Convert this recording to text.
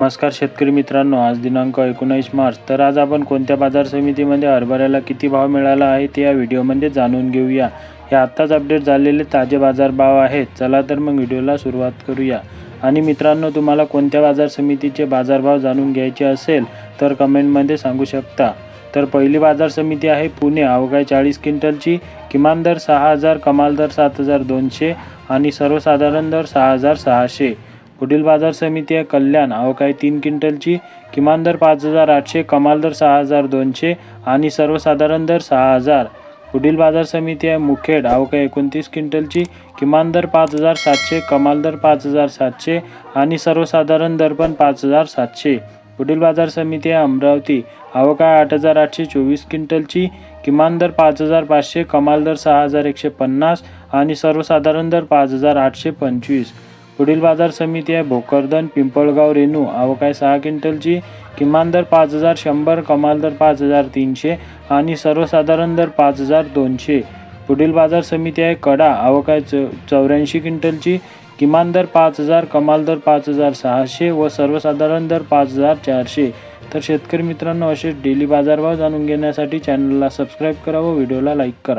नमस्कार शेतकरी मित्रांनो आज दिनांक एकोणावीस मार्च. तर आज आपण कोणत्या बाजार समितीमध्ये हरभऱ्याला किती भाव मिळाला आहे ते या व्हिडिओमध्ये जाणून घेऊया. हे आत्ताच अपडेट झालेले ताजे बाजारभाव आहेत. चला तर मग व्हिडिओला सुरुवात करूया. आणि मित्रांनो तुम्हाला कोणत्या बाजार समितीचे बाजारभाव जाणून घ्यायचे असेल तर कमेंटमध्ये सांगू शकता. तर पहिली बाजार समिती आहे पुणे. अवघ्या चाळीस क्विंटलची किमान दर सहा हजार कमाल दर सात हजार दोनशे आणि सर्वसाधारण दर सहा हजार सहाशे. पुढील बाजार समिती आहे कल्याण अवकाळी तीन क्विंटलची किमान दर पाच हजार आठशे कमाल दर सहा हजार दोनशे आणि सर्वसाधारण दर सहा हजार. पुढील बाजार समिती आहे मुखेड अवकाळी एकोणतीस क्विंटलची किमान दर पाच हजार सातशे कमाल दर पाच हजार सातशे आणि सर्वसाधारण दर पण पाच हजार सातशे. पुढील बाजार समिती आहे अमरावती अवकाळ आठ हजार आठशे चोवीस क्विंटलची किमान दर पाच हजार पाचशे कमाल दर सहा हजार एकशे पन्नास आणि सर्वसाधारण दर पाच हजार आठशे पंचवीस. पुढील बाजार समिती आहे. भोकरदन पिंपळगाव रेणू. अवकाय सहा क्विंटलची. किमान दर पाच हजार शंभर कमाल दर पाच हजार तीनशे आणि सर्वसाधारण दर पाच हजार दोनशे. पुढील बाजार समिती आहे कडा. अवकाय चौ चौऱ्याऐंशी क्विंटलची. किमान दर पाच हजार कमाल दर पाच हजार सहाशे व सर्वसाधारण दर पाच हजार चारशे. तर शेतकरी मित्रांनो असे डेली बाजारभाव जाणून घेण्यासाठी चॅनलला सबस्क्राईब करा व व्हिडिओला लाईक करा.